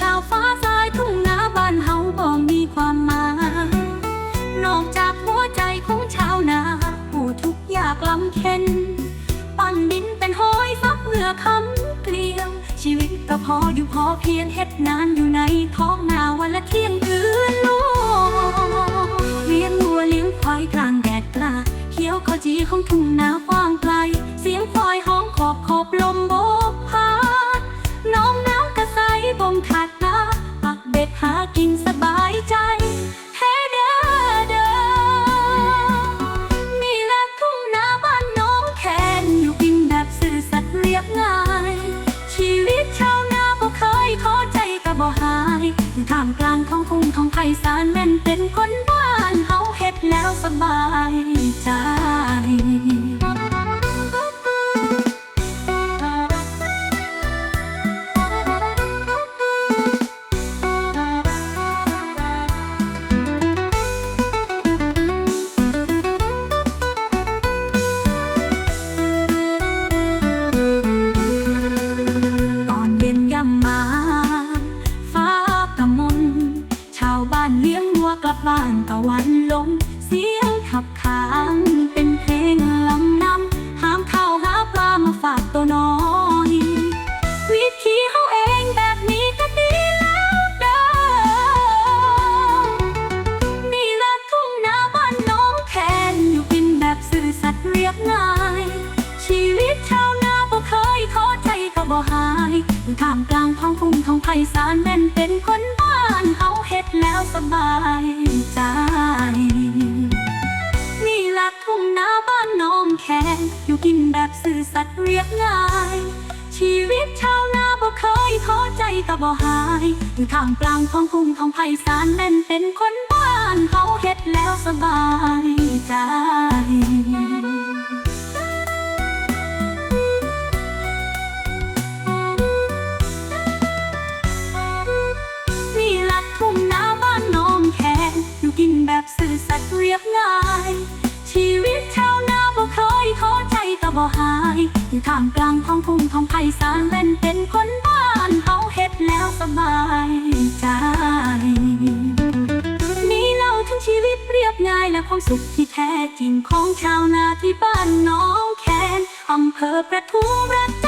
ชาวฟ้าทรายทุ่งนาบ้านเฮาบ่มีความหมาย นอกจากหัวใจของชาวนา ผู้ทุกข์ยากลำเค็น ปั้นดินเป็นหอยซับเหงื่อคำเกลียว ชีวิตก็พออยู่พอเพียงเฮ็ดนานอยู่ในท้องนาวันละเที่ยงคืนลูกเลี้ยงวัวเลี้ยงควายกลางแดดกล้าเขียวขจีของทุ่งนากว้างไกล เสียงควายห้องขอบขอบลมโบกพัดน้องน้ำกระใสบ่มขาามกลางท้องทุ่งท้องไผ่สารแม่นเป็นคนบ้านเฮาเฮ็ดแล้วสบาย บ้านตะวันลง เสียงขับขานเป็นเพลงลำนำหามข้าวหาปลามาฝากตัวน้อย วิธีเฮาเองแบบนี้ก็ดีแล้วเด้อนี่ละทุ่งนาบ้านน้องแคนอยู่กินแบบสื่อสัตย์เรียบง่าย ชีวิตชาวนาบ่เคยท้อใจก็บ่หายท่ามกลางท้องทุ่งท้องไผ่สารแม่นเป็นคน บายใจ นี่ละทุ่งนาบ้านน้องแขงอยู่กินแบบสื่อสัตว์เรียบง่าย ชีวิตชาวนาบ่เคยท้อใจก็บ่หายอยู่ท่ามกลางท้องทุ่งของไพศาลแม่นเป็นคนบ้านเขาเฮ็ดแล้วสบายใจ แบบสื่อสัตย์เรียบง่าย ชีวิตชาวนาบ่เคยท้อใจก็บ่หาย อยู่ท่ามกลางท้องทุ่งท้องไผ่สารเล่นเป็นคนบ้านเฮาเฮ็ดแล้วสบายใจนี่เล่าถึงชีวิตเรียบง่ายและความสุขที่แท้จริงของชาวนาที่บ้านน้องแคนอำเภอประทุมรัฐ